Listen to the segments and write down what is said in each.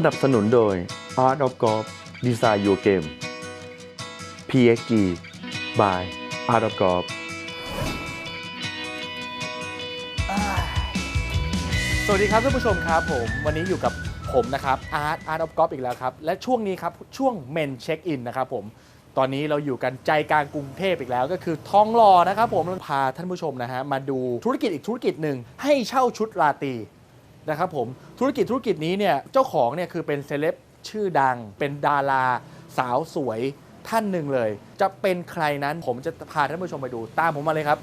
สนับสนุนโดย Art of Golf Design Your Game PXG by Art of Golf สวัสดีครับท่านผู้ชมครับผม วันนี้อยู่กับผมนะครับอาร์ตอาร์ตออฟกอล์ฟอีกแล้วครับ และช่วงนี้ครับ ช่วงเมนเช็คอินนะครับผม ตอนนี้เราอยู่กันใจกลางกรุงเทพอีกแล้วก็คือทองหล่อนะครับผมพาท่านผู้ชมนะฮะมาดูธุรกิจอีกธุรกิจหนึ่งให้เช่าชุดราตรี นะครับผมธุรกิจธุรกิจนี้เนี่ยเจ้าของเนี่ยคือเป็นเซเลบชื่อดัง เป็นดาราสาวสวยท่านหนึ่งเลย จะเป็นใครนั้นผมจะพาท่านผู้ชมไปดูตามผมมาเลยครับ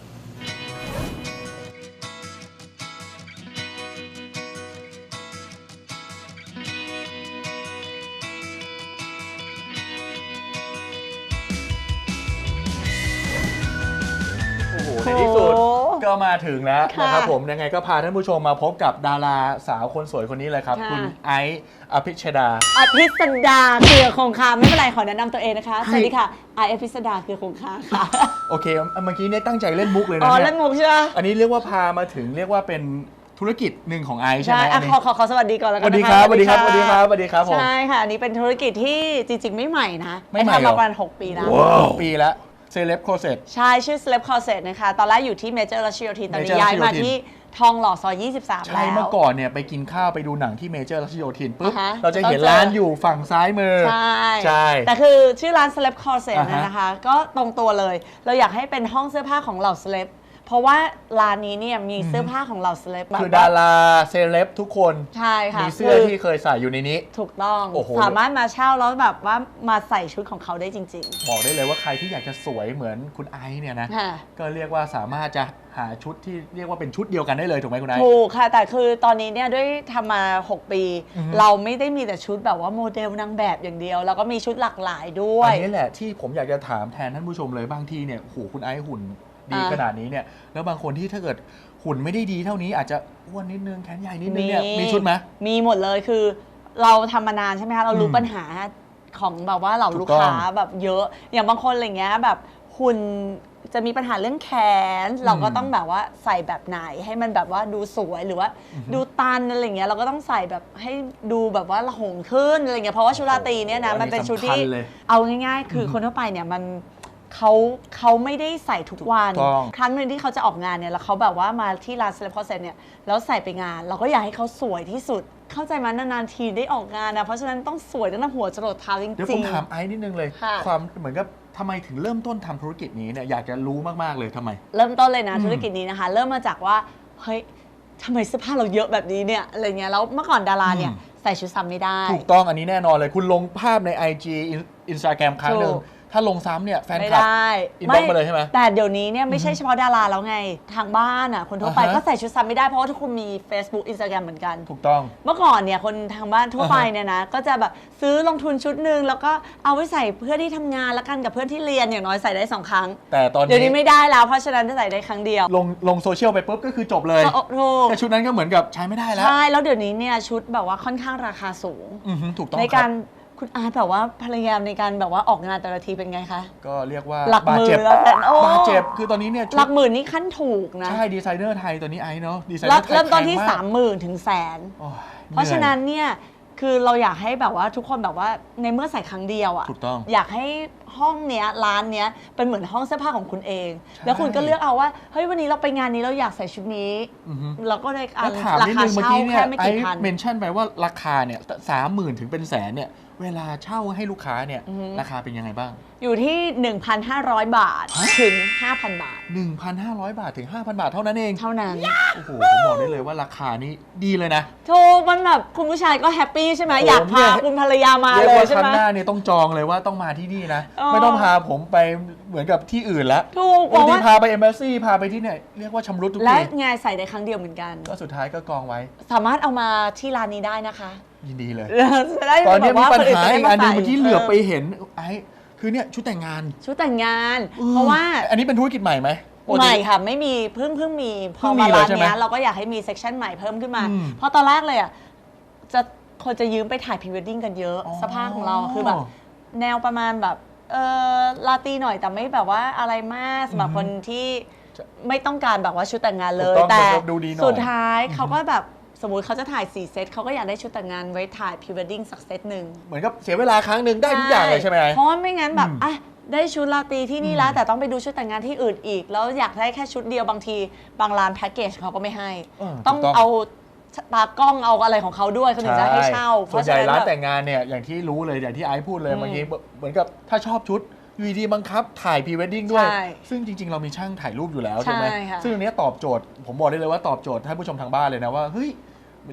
ก็มาถึงแล้วค่ะนะครับผมยังไงก็พาท่านผู้ชมมาพบกับดาราสาวคนสวยคนนี้เลยครับ ค่ะ คุณไอซ์อภิชดา อภิสดาเครือคงคาไม่เป็นไรขอแนะนำตัวเองนะคะให้สวัสดีค่ะไออภิสดาเครือคงคาค่ะโอเคเมื่อกี้เนี่ยตั้งใจเล่นมุกเลยนะอ๋อเนี่ยเล่นมุกใช่ไหมอันนี้เรียกว่าพามาถึงเรียกว่าเป็นธุรกิจหนึ่งของไอซ์ใช่ไหมอะอันนี้ ขอขอขอสวัสดีก่อนแล้วสกัวันสดีนะคคะรับสวัสดีครับสวัสดีครับสวัสดีครับผมใช่ค่ะอันนี้เป็นธุรกิจที่จริงๆไม่ใหม่นะไม่ใหม่ทำเหรอมาประมาณ6ปีแล้วสองปีแล้ว เซเลบโคเซต ใช่ชื่อ Slap Closet นะคะ ตอนแรกอยู่ที่เมเจอร์รัชโยธิน ตอนนี้ Major ย้ายมารัชโยธิน ที่ทองหล่อซอย 23ใช่แล้วเมื่อก่อนเนี่ยไปกินข้าวไปดูหนังที่เมเจอร์รัชโยธินปุ๊บอ่าฮะเราจะเห็นเราเจอ ร้านอยู่ฝั่งซ้ายมือ ใช่ใช่ แต่คือชื่อร้าน Slap Closet อ่าฮะ นะคะ ก็ตรงตัวเลย เราอยากให้เป็นห้องเสื้อผ้าของเหล่า Slap เพราะว่าร้านนี้เนี่ยมีเสื้อผ้าของเหล่า Slap แบบคือดาราเซเลบทุกคนใช่ค่ะมีเสื้อคืที่เคยใส่อยู่ในนี้ ถูกต้องโอ้โห สามารถมาเช่าแล้วแบบว่ามาใส่ชุดของเขาได้จริง บอกได้เลยว่าใครที่อยากจะสวยเหมือนคุณไอซ์เนี่ยนะ ๆ ค่ะ ก็เรียกว่าสามารถจะหาชุดที่เรียกว่าเป็นชุดเดียวกันได้เลยถูกไหมคุณไอซ์ ถูกค่ะ แต่คือตอนนี้เนี่ยด้วยทำมา 6 ปี อือฮึ เราไม่ได้มีแต่ชุดแบบว่าโมเดลนางแบบอย่างเดียวแล้วก็มีชุดหลากหลายด้วอัยนนี้แหละที่ผมอยากจะถามแทนท่านผู้ชมเลยบางทีเนี่ยโหคุณไอซ์หุ่น ดีอ่าขนาดนี้เนี่ยแล้วบางคนที่ถ้าเกิดหุ่นไม่ได้ดีเท่านี้อาจจะอ้วนนิดนึงแขนใหญ่นิดนึงเนี่ยมีชุดไหมมีหมดเลยคือเราทำมานานใช่ไหมคะเรารู้อืมปัญหาของแบบว่าเหล่าถูกลูกต้องค้าแบบเยอะ อย่างบางคนอะไรเงี้ยแบบหุ่นจะมีปัญหาเรื่องแขน เราก็ต้องแบบว่าใส่แบบไหนให้มันแบบว่าดูสวยหรือว่าดูตันอะไรเงี้ยเราก็ต้องใส่แบบให้ดูแบบว่าละหงขึ้นอะไรเงี้ยเพราะว่าชุดราตรีเนี่ยนะโอ้โหมันเป็นชุดอันนี้ที่สำคัญเลยเอาง่าย ๆ คือคนทั่วไปเนี่ยมัน เขาเขาไม่ได้ใส่ทุกวัน ถูกต้อง ครั้งหนึ่งที่เขาจะออกงานเนี่ยแล้วเขาแบบว่ามาที่ร้านเซเลบคอเซนเนี่ยแล้วใส่ไปงาน เราก็อยากให้เขาสวยที่สุด เข้าใจมันนานๆทีได้ออกงานนะเพราะฉะนั้นต้องสวยตั้งแต่หัวจรดเท้าจริงๆ เดี๋ยวผมถามไอซ์นิดนึงเลย ค่ะ ความเหมือนกับทำไมถึงเริ่มต้นทำธุรกิจนี้เนี่ยอยากจะรู้มาก ๆ เลยทำไม เริ่มต้นเลยนะอืมธุรกิจนี้นะคะ เริ่มมาจากว่าเฮ้ยทำไมเสื้อผ้าเราเยอะแบบนี้เนี่ยอะไรเงี้ยแล้วเมื่อก่อนดาราเนี่ยอืม ใส่ชุดซ้ำไม่ได้ ถูกต้องอันนี้แน่นอนเลย คุณลงภาพใน IG Instagram ครั้งหนึ่งถูก ถ้าลงซ้ำเนี่ยแฟนไม่คลับ ได้ inbox มาเลยใช่ไหมแต่เดี๋ยวนี้เนี่ยไม่ใช่เฉพาะดาราแล้วไง ทางบ้านอะคนทั่วไปอ่าฮะ ก็ใส่ชุดซ้ำไม่ได้เพราะว่าทุกคนมี Facebook Instagram เหมือนกัน ถูกต้อง เมื่อก่อนเนี่ยคนทางบ้านทั่วไปอ่าฮะเนี่ยนะ ก็จะแบบซื้อลงทุนชุดหนึ่งแล้วก็เอาไว้ใส่เพื่อนที่ทำงานแล้วกันกับเพื่อนที่เรียนอย่างน้อยใส่ได้สองครั้ง แต่ตอนเดี๋ยวนี้นี้ไม่ได้แล้วเพราะฉะนั้นจะใส่ได้ครั้งเดียวลงลงโซเชียลไปปุ๊บก็คือจบเลย ก็โอ้ถูกแต่ชุดนั้นก็เหมือนกับใช้ไม่ได้แล้วใช่แล้วเดี๋ยวนี้เนี่ยชุดแบบว่าค่อนข้างราคาสูง อือฮึถูกต้องในคการบ คุณอาร์ตแบบว่าภรรยาในการแบบว่าออกงานแต่ละทีเป็นไงคะ ก็เรียกว่าหลักบาดเจ็บหมื่นแล้วแต่โอ้บาดเจ็บคือตอนนี้เนี่ยชุดหลักหมื่นนี่ขั้นถูกนะใช่ดีไซเนอร์ไทยตัวนี้ไอซ์เนาะดีไซเนอแล้วร์ไทยเริ่มต้นที่แพงกสามหมื่นถึงแสน โอ้ยเพราะฉะนั้นหอเนี่ยคือเราอยากให้แบบว่าทุกคนแบบว่าในเมื่อใส่ครั้งเดียวอะถูกต้อง อยากให้ ห้องเนี้ยร้านเนี้ยเป็นเหมือนห้องเสื้อผ้าของคุณเองใช่แล้วคุณก็เลือกเอาว่าเฮ้ยวันนี้เราไปงานนี้เราอยากใส่ชุดนี้อือฮึ เราก็เลยอะแล้วถามรานิดคานึงเมื่อเช่ากี้เนี่แค่ยไม่ไอกี่ซ์พัน เมนชั่นไปว่าราคาเนี่ยสามหมื่นถึงเป็นแสนเนี่ย เวลาเช่าให้ลูกค้าเนี่ย อือฮึ ราคาเป็นยังไงบ้าง อยู่ที่ 1,500 บาทฮะถึง 5,000 บาท 1,500 บาทถึง 5,000 บาทเท่านั้นเอง เท่านั้น โอ้โห ผมบอกได้เลยว่าราคานี้ดีเลยนะถูกมันแบบคุณผู้ชายก็แฮปปี้ใช่ไหมโอ้อยากพาเนี่ยคุณภรรยามาเรียกเลยว่าใช่ครั้ไหม งหน้าเนี่ยต้องจองเลยว่าต้องมาที่นี่นะอ๋อไม่ต้องพาผมไปเหมือนกับที่อื่นแล้วถูกบบาองกทีว่าพาไปเอมบ s ซี่พาไปที่เนี่ยเรียกว่าชำรุดทุกและทีไงใส่ได้ครั้งเดียวเหมือนกัน ก็สุดท้ายก็กองไว้ สามารถเอามาที่ร้านนี้ได้นะคะยินดีเลย จะได้ตอนนี้แบบมีว่าปัญคนอื่นหาจะได้อีกอันหนึงใส่เมื่อกี้เหลือไปเห็นไอ้คือเนี่ยชุดแต่งงานชุดแต่งงาน เพราะว่า อันนี้เป็นธุรกิจใหม่ไหมปกติ ใหม่ค่ะ ไม่มีเพิ่งเพิ่งมีพเพิ่องมีมาเลยร้านใช่ไหมเนี้ยเราก็อยากให้มีเซกชันใหม่เพิ่มขึ้นมา อืมเพราะตอนแรกเลยอะจะคนจะยืมไปถ่ายพรีเวดดิ้งกันเยอะอ๋อสภาพของเราคือแบบ แนวประมาณแบบ เออลาตีหน่อยแต่ไม่แบบว่าอะไรมากสำหรับคนที่ไม่ต้องการแบบว่าชุดแต่งงานเลถูยกต้องแต่แบบดูดีหน่อย สุดท้ายเขาก็แบบสมมุติเขาจะถ่าย 4 เซตเขาก็อยากได้ชุดแต่งงานไว้ถ่ายพรีเวดดิ้งสักเซตหนึ่ง เหมือนกับเสียเวลาครั้งหนึ่งได้ทุกอย่างเลยใช่ไหมไอ้เพราะว่าไม่งั้นแบบอืมอะได้ชุดราตรีที่นี่แล้ว แต่ต้องไปดูชุดแต่งงานที่อื่นอีก แล้วอยากได้แค่ชุดเดียวบางที บางร้านแพ็กเกจเขาก็ไม่ให้ เออต้องถูกต้องเอา ตากล้องเอาอะไรของเขาด้วยเขาถึงจะให้เช่าส่วนใหญ่ฉะร้านแบบแต่งงานเนี่ยอย่างที่รู้เลยอย่างที่ไอซ์พูดเลยอืมบางทีเหมือนกับถ้าชอบชุดออยู่ดีๆบังคับถ่ายพรีเวดดิ้งด้วยใช่ซึ่งจริง ๆ เรามีช่างถ่ายรูปอยู่แล้วใช่ไหมใช่ค่ะซึ่งอันเนี้ยตอบโจทย์ ผมบอกได้เลยว่าตอบโจทย์ท่านผู้ชมทางบ้านเลยนะว่าเฮ้ย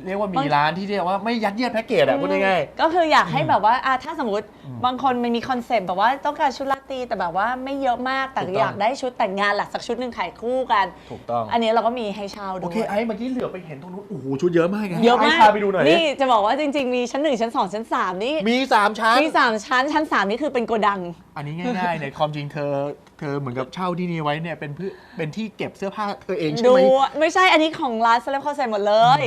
เรียกว่ามีร้านที่เรียกว่าไม่ยัดเยียดแพ็กเกจอะพูดง่ายก็คืออยากให้แบบว่าอะถ้าสมมติอืมบางคนมันมีคอนเซปต์แบบว่าต้องการชุดราตรีแต่แบบว่าไม่เยอะมากแต่ถูกต้องอยากได้ชุดแต่งงานหลักสักชุดหนึ่งถ่ายคู่กัน ถูกต้อง อันนี้เราก็มีให้เช่าด้โอวยเคไอ้เมื่อกี้เหลือไปเห็นตรงนู้นโอ้โหชุดเยอะมากไงเยอะมากไพาไปดูหน่อยดินี่จะบอกว่าจริง ๆ มีชั้นหนึ่งชั้นสองชั้นสามนี่มีสามชั้นมีสามชั้นชั้นสามนี่คือเป็นโกดัง อันนี้ง่ายๆเนี่ยความจริงเธอเธอเหมือนกับเช่าที่นี่ไว้เนี่ยเป็นเพื่อเป็นที่เก็บเสื้อผ้าเธอเองใช่ดูไหมไม่ใช่อันนี้ของร้านเซเลบคอเซหมดเลย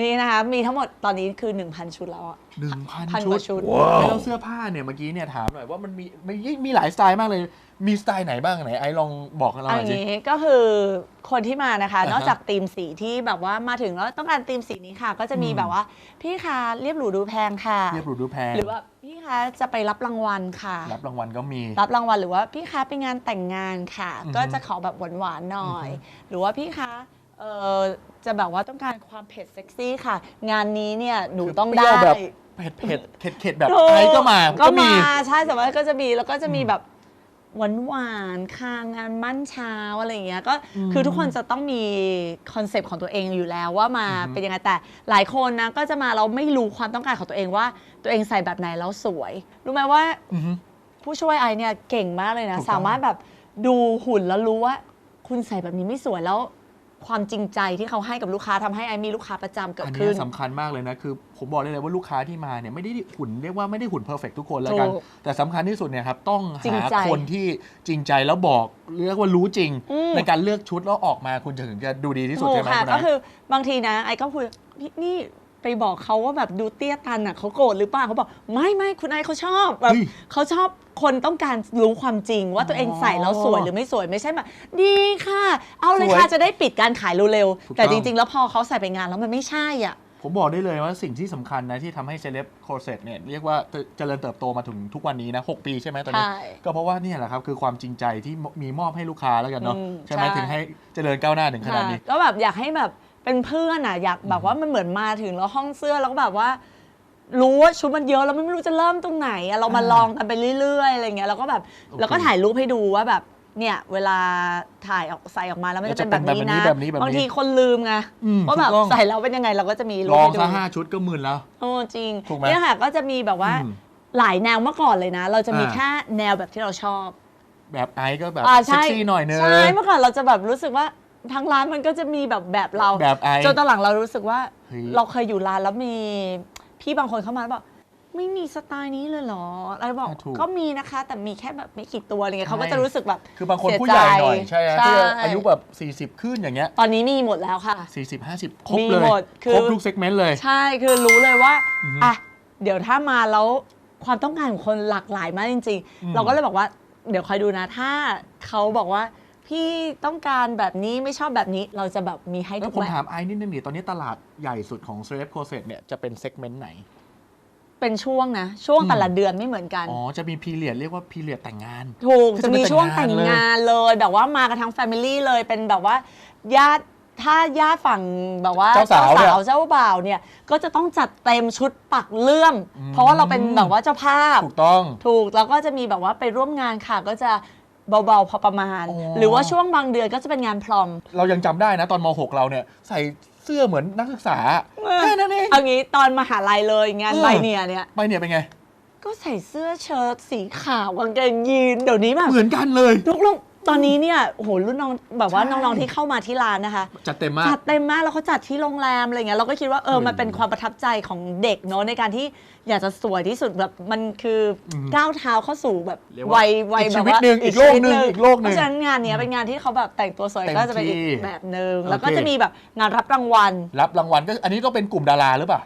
นี่นะคะมีทั้งหมดตอนนี้คือ 1,000 ชุดแล้วอะ หนึ่งพันพันชุกดว่าชุดแล้วเสื้อผ้าเนี่ยเมื่อกี้เนี่ยถามหน่อยว่ามันมีมีมีหลายสไตล์มากเลย มีสไตล์ไหนบ้างไหนไอ้ลองบอกกับเราหอัน่นอยสิ นี้ก็คือคนที่มานะคะ อ่าฮะนอกจากธีมสีที่แบบว่ามาถึงแล้วต้องการธีมสีนี้ค่ะ ก็จะมีอืม แบบว่า พี่คะเรียบหรูดูแพงค่ะ เรียบหรูดูแพงหรือว่าพี่คะจะไปรับรางวัลค่ะ รับรางวัลก็มี รับรางวัลหรือว่าพี่คะไปงานแต่งงานค่ะ อือฮึก็จะขอแบบหวานๆหน่อยอือฮึหรือว่าพี่คะ เออจะแบบว่าต้องการความเผ็ดเซ็กซี่ค่ะ งานนี้เนี่ยหนูคือต้องเปรี้ได้ยวแบบเผ็ดเผ็ดเผ็ดเผ็ดแบบถูไอ้ก็มา ก็ก็มีมาใช่แต่ว่าก็จะมีแล้วก็จะมีอืมแบบหวานหวานๆค่ะงานมั่นเช้าอะไรอย่างเงี้ยก็อืมคือทุกคนจะต้องมีคอนเซปต์ของตัวเองอยู่แล้วว่ามาอือฮึเป็นยังไงแต่หลายคนนะก็จะมาเราไม่รู้ความต้องการของตัวเองว่าตัวเองใส่แบบไหนแล้วสวย รู้ไหมว่าอือฮึผู้ช่วยไอเนี่ยเก่งมากเลยนะถูกต้องสามารถแบบดูหุ่นแล้วรู้ว่า คุณใส่แบบนี้ไม่สวยแล้ว ความจริงใจที่เขาให้กับลูกค้าทำให้ไอมีลูกค้าประจำเกิดอันขึ้เนี้นยสำคัญมากเลยนะ คือผมบอกได้เลยว่าลูกค้าที่มาเนี่ยไม่ได้หุ่นเรียกว่าไม่ได้หุ่นเพอร์เฟกทุกคนแล้วกัน ถูกแต่สำคัญที่สุดเนี่ยครับต้องจริงหาใจคนที่จริงใจแล้วบอกเรียกว่ารู้จริง อืม ในการเลือกชุดแล้วออกมาคุณจะถึงจะดูดีที่สุดถูใช่กไหมค่ะคุณก็นะคือบางทีนะ ไอก็พูดนี่นี่ ไปบอกเขาว่าแบบดูเตี้ยตันอะเขาโกรธหรือเปล่าเขาบอกไม่ไม่คุณไอเขาชอบแบบเฮ้ยเขาชอบคนต้องการรู้ความจริง ว่าตัวเองใส่แล้วสวยหรือไม่สวยไม่ใช่แบบดีค่ะ เอาเลยค่ะสวยจะได้ปิดการขายเร็วถูกๆแต่ต้องจริง ๆ แล้วพอเขาใส่ไปงานแล้วมันไม่ใช่อะผมบอกได้เลยว่าสิ่งที่สำคัญนะที่ทำให้เซเลบโคเซตเนี่ยเรียกว่าเจริญเติบโตมาถึงทุกวันนี้นะ6ปีใช่ไหมตอนนี้ใช่ก็เพราะว่าเนี่ยแหละครับคือความจริงใจที่มีมอบให้ลูกค้าแล้วกันเนาะอืมใช่ไหมใช่ถึงให้เจริญก้าวหน้าถึงขนาดนี้ค่ะก็แบบอยากให้แบบ เป็นเพื่อนอะอยากแบบว่ามันเหมือนมาถึงแล้วห้องเสื้อแล้วก็แบบว่า รู้ว่าชุดมันเยอะแล้วไม่รู้จะเริ่มตรงไหนอะเรามาอ่าลองกันไปเรื่อยๆอะไรเงี้ยแล้วก็แบบโอเคแล้วก็ถ่ายรูปให้ดูว่าแบบเนี่ยเวลาถ่ายออกใส่ออกมาแล้วมันจะเป็นแบบนี้นะแบบนี้แบบนี้บางทีคนลืมไงอืมว่าแบบถูกต้องใส่แล้วเป็นยังไงเราก็จะมีรูลปองให้ดูซะห้าชุดก็หมื่นแล้ว โอ้จริงถูกไหม เนี่ยค่ะ ก็จะมีแบบว่าอืมหลายแนวเมื่อก่อนเลยนะ เราจะมีอ่าแค่แนวแบบที่เราชอบ แบบไอซ์ก็แบบอ่าเซ็กซี่หน่อยนึง ใช่เมื่อก่อนเราจะแบบรู้สึกว่า ทั้งร้านมันก็จะมีแบบแบบเราแบบไอซ์จนตอนหลังเรารู้สึกว่า เฮ้ย เราเคยอยู่ร้านแล้วมีพี่บางคนเข้ามาแล้วบอกไม่มีสไตล์นี้เลยเหรออะไรบอกอะถูก ก็มีนะคะ แต่มีแค่แบบไม่กี่ตัวอะไรเงี้ยใช่เขาก็จะรู้สึกแบบคือบางคนเสียผู้ใหญ่หน่อยใจใช่ไหมใช่ที่อายุแบบ 40 ขึ้นอย่างเงี้ย ตอนนี้มีหมดแล้วค่ะ 40 50 ครบมีเลยหมดคือ ครบทุกเซกเมนต์เลย ใช่คือรู้เลยว่าอือฮึอะเดี๋ยวถ้ามาแล้วความต้องการของคนหลากหลายมากจริง อืม ๆ เราก็เลยบอกว่า เดี๋ยวคอยดูนะถ้าเขาบอกว่า พี่ต้องการแบบนี้ไม่ชอบแบบนี้เราจะแบบมีให้แล้ทุวกผมแบบถามไอซ์นิดนึงดิตอนนี้ตลาดใหญ่สุดของ c e l e b c o s e t เนี่ยจะเป็นเซกเมนต์ไหน เป็นช่วงนะ ช่วงอืม แต่ละเดือนไม่เหมือนกัน อ๋อ จะมีพีเรียดเรียกว่าพีเรียดแต่งงาน ถูก ก็จะจะมีเป็นช่วงแต่แต่งงงานเลยงานเลยแบบว่ามากันทั้งแฟมิลี่เลยเป็นแบบว่าญาติถ้าญาติฝั่งแบบว่าเจ้าสาวเนี่ยเจ้าบ่าวเนี่ยก็จะต้องจัดเต็มชุดปักเลื่อม อืม เพราะว่าเราเป็นแบบว่าเจ้าภาพ ถูกต้อง ถูกแล้วก็จะมีแบบว่าไปร่วมงานค่ะ ก็จะ เบาๆ พอประมาณ อ๋อ หรือว่าช่วงบางเดือนก็จะเป็นงานพรอม เรายังจำได้นะ ตอนม .6 เราเนี่ย ใส่เสื้อเหมือนนักศึกษาแค่นั้นเอง เอางี้ตอนมหาลัยเลยงานเออ ใบเนียเนี่ย ไปเนี่ยเป็นไง ก็ใส่เสื้อเชิ้ตสีขาวกางเกงยีน เดี๋ยวนี้แบบเหมือนกันเลยทุกลูก ตอนนี้เนี่ยโอ้โหรุ่นน้องแบบว่าใช่ น้องๆที่เข้ามาที่ร้านนะคะ จัดเต็มมาก จัดเต็มมากแล้วเขาจัดที่โรงแรมอะไรเงี้ยเราก็คิดว่าเออเฮ้ยมันเป็นความประทับใจของเด็กเนาะในการที่อยากจะสวยที่สุดแบบมันคืออมก้าวเท้าเข้าสู่แบบเรียกว่าวัยวัยอีกแบชีบวิตว่าหนึ่งอีกโลกหนึ่งชีวิตอีกโลกหนึ่งเพราะฉะนั้นงานเนี้ยเป็นงานที่เขาแบบแต่งตัวสวยเต็มก็จะเป็นอีกที่แบบหนึ่งโอเคแล้วก็จะมีแบบงานรับรางวัล รับรางวัลก็อันนี้ต้องเป็นกลุ่มดาราหรือเปล่า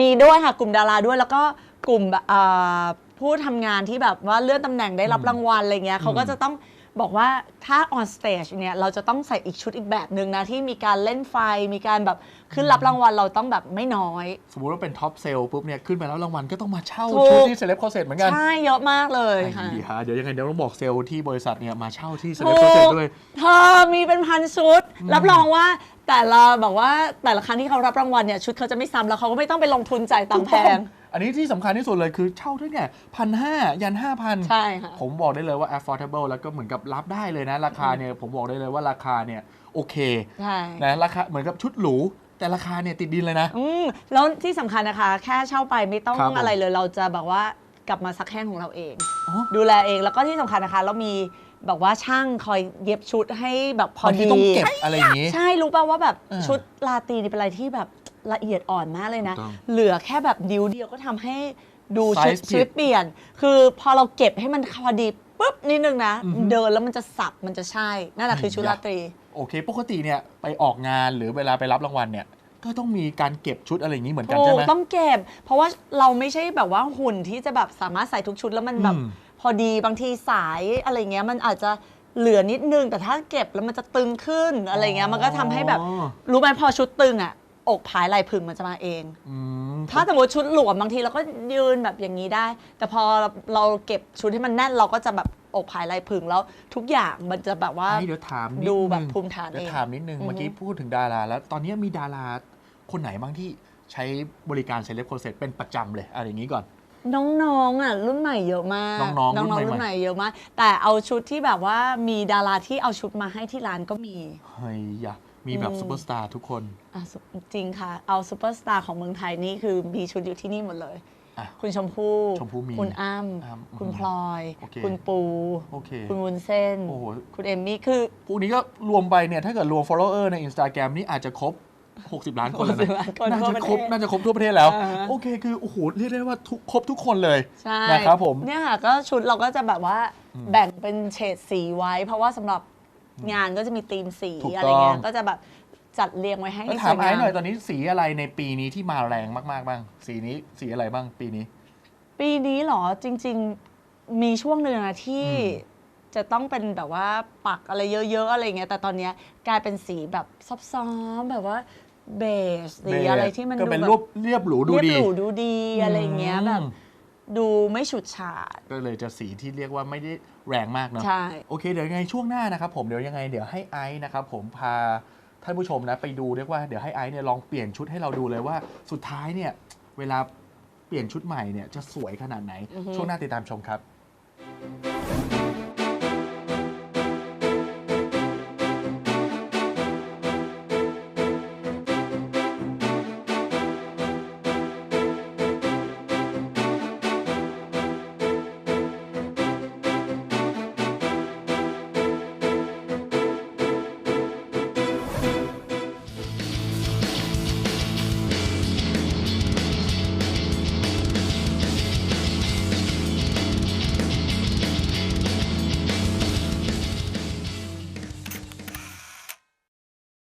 มีด้วยค่ะ กลุ่มดาราด้วยแล้วก็กลุ่มแบบอ่าผู้ทำงานที่แบบว่าเลื่อนตำแหน่งได้รับอืมรางวัลอะไรเงี้ยเขาก็อืมจะต้อง บอกว่าถ้า on stage เนี่ยเราจะต้องใส่อีกชุดอีกแบบหนึ่งนะ ที่มีการเล่นไฟมีการแบบขึ้นรับรางวัลเราต้องแบบไม่น้อย สมมติว่าเป็นท็อปเซลล์ปุ๊บเนี่ยขึ้นไปแล้วรางวัลก็ต้องมาเช่าถูกชุดที่เซเลบคอเซตเหมือนกัน ใช่ เยอะมากเลยค่ะดีฮะเดี๋ยวยังไงเดี๋ยวต้องบอกเซลล์ที่บริษัทเนี่ยมาเช่าที่เซเลบคอเซตด้วยเธอมีเป็นพันชุด รับรองว่าแต่ละบอกว่าแต่ละครั้งที่เขารับรางวัลเนี่ยชุดเขาจะไม่ซ้ำแล้วเขาก็ไม่ต้องไปลงทุนจ่ายตังค์แพง อันนี้ที่สำคัญที่สุดเลยคือเช่าที่เนี่ยพันห้ายันห้าพันใช่ค่ะ ผมบอกได้เลยว่า affordable แล้วก็เหมือนกับรับได้เลยนะ ราคาเนี่ยผมบอกได้เลยว่าราคาเนี่ยโอเคใช่ นะราคาเหมือนกับชุดหรูแต่ราคาเนี่ยติดดินเลยนะ อืมแล้วที่สำคัญนะคะ แค่เช่าไปไม่ต้องครับผม อะไรเลยเราจะแบบว่ากลับมาซักแห้งของเราเอง อ๋อ ดูแลเองแล้วก็ที่สำคัญนะคะ เรามีแบบว่าช่างคอยเย็บชุดให้แบบพอบางทีดีต้องเก็บอะไรอย่างนี้ ใช่รู้ป่าวว่าแบบเออ ชุดลาตรีนี่เป็นอะไรที่แบบ ละเอียดอ่อนมากเลยนะถูกต้องเหลือแค่แบบนิ้วเดียวก็ทำให้ดูชุด Size ผิดชีวิตเปลี่ยน คือพอเราเก็บให้มันพอดีปุ๊บนิดนึงนะ อือฮึ เดินแล้วมันจะสับมันจะใช่ นั่นแหละคือชุดราตรี โอเค ปกติเนี่ยไปออกงานหรือเวลาไปรับรางวัลเนี่ย ก็ต้องมีการเก็บชุดอะไรอย่างนี้เหมือนกันโอ้ใช่ไหมต้องเก็บ เพราะว่าเราไม่ใช่แบบว่าหุ่นที่จะแบบสามารถใส่ทุกชุดแล้วมันแบบอืม พอดีบางทีสายอะไรเงี้ยมันอาจจะเหลือนิดนึง แต่ถ้าเก็บแล้วมันจะตึงขึ้นอะไรเงี้ยมันก็ทำให้แบบอ๋อรู้ไหมพอชุดตึงอะ อกผายไหลพึงมันจะมาเอง อืมถ้าสมมติชุดหลวมบางทีเราก็ยืนแบบอย่างนี้ได้ แต่พอเราเราเก็บชุดให้มันแน่นเราก็จะแบบอกผายไหลพึงแล้วทุกอย่างมันจะแบบว่าให้เดี๋ยวถามนิดดูแบบนึงภูมิฐานเดี๋ยวเองถามนิดนึง อือฮึ เมื่อกี้พูดถึงดารา แล้วตอนนี้มีดาราคนไหนบ้างที่ใช้บริการเซเลบคอนเซ็ปเป็นประจำเลยอะไรอย่างนี้ก่อน น้องๆอะรุ่นใหม่เยอะมากน้องๆรุ่นใหม่ๆ รุ่นใหม่เยอะมาก แต่เอาชุดที่แบบว่ามีดาราที่เอาชุดมาให้ที่ร้านก็มี เฮ้ยยะ มีแบบอืมซูเปอร์สตาร์ทุกคนอะสุจริงค่ะ เอาซูเปอร์สตาร์ของเมืองไทยนี่คือมีชุดอยู่ที่นี่หมดเลย อะ คุณชมพู่ ชมพู่มีคุณอ้ำอ้ำคุณอืมพลอย โอเคคุณปู โอเคคุณวุ้นเส้น โอ้โห คุณเอมมี่ คือ พวกนี้ก็รวมไปเนี่ย ถ้าเกิดรวม follower ใน Instagram นี่อาจจะครบ 60 ล้านคนแล้วนะ60ล้านคนน่าทั่วจะประครบเทศน่าจะครบทั่วประเทศแล้ว อ่าฮะ โอเค คือ โอ้โห เรียกได้ว่าทุกครบทุกคนเลยใช่นะครับผม เนี่ยค่ะก็ชุดเราก็จะแบบว่าอืมแบ่งเป็นเฉดสีไว้ เพราะว่าสำหรับ งานก็จะมีธีมสีถูกอะไรเงี้ต้ยองก็จะแบบจัดเรียงไว้ให้แล้วสถามวยไอ้งามหน่อยตอนนี้สีอะไรในปีนี้ที่มาแรงมากๆบ้าง สีนี้สีอะไรบ้างปีนี้ ปีนี้เหรอจริง ๆมีช่วงหนึ่งนะที่อืมจะต้องเป็นแบบว่าปักอะไรเยอะๆอะไรเงี้ยแต่ตอนเนี้ยกลายเป็นสีแบบซอฟๆแบบว่าเบสสีอะไรที่มันก็ดูเป็นแบบรูปเรียบหรูดูเรียบดี หรูดูดีอะไรเงี้ยแบบ อืม ดูไม่ฉุดฉาด ก็เลยจะสีที่เรียกว่าไม่ได้แรงมากเนาะใช่ โอเค เดี๋ยวยังไงช่วงหน้านะครับผมเดี๋ยวยังไงเดี๋ยวให้ไอซ์นะครับผมพาท่านผู้ชมนะไปดูเรียกว่าเดี๋ยวให้ไอซ์เนี่ยลองเปลี่ยนชุดให้เราดูเลยว่าสุดท้ายเนี่ยเวลาเปลี่ยนชุดใหม่เนี่ยจะสวยขนาดไหนอือฮึช่วงหน้าติดตามชมครับ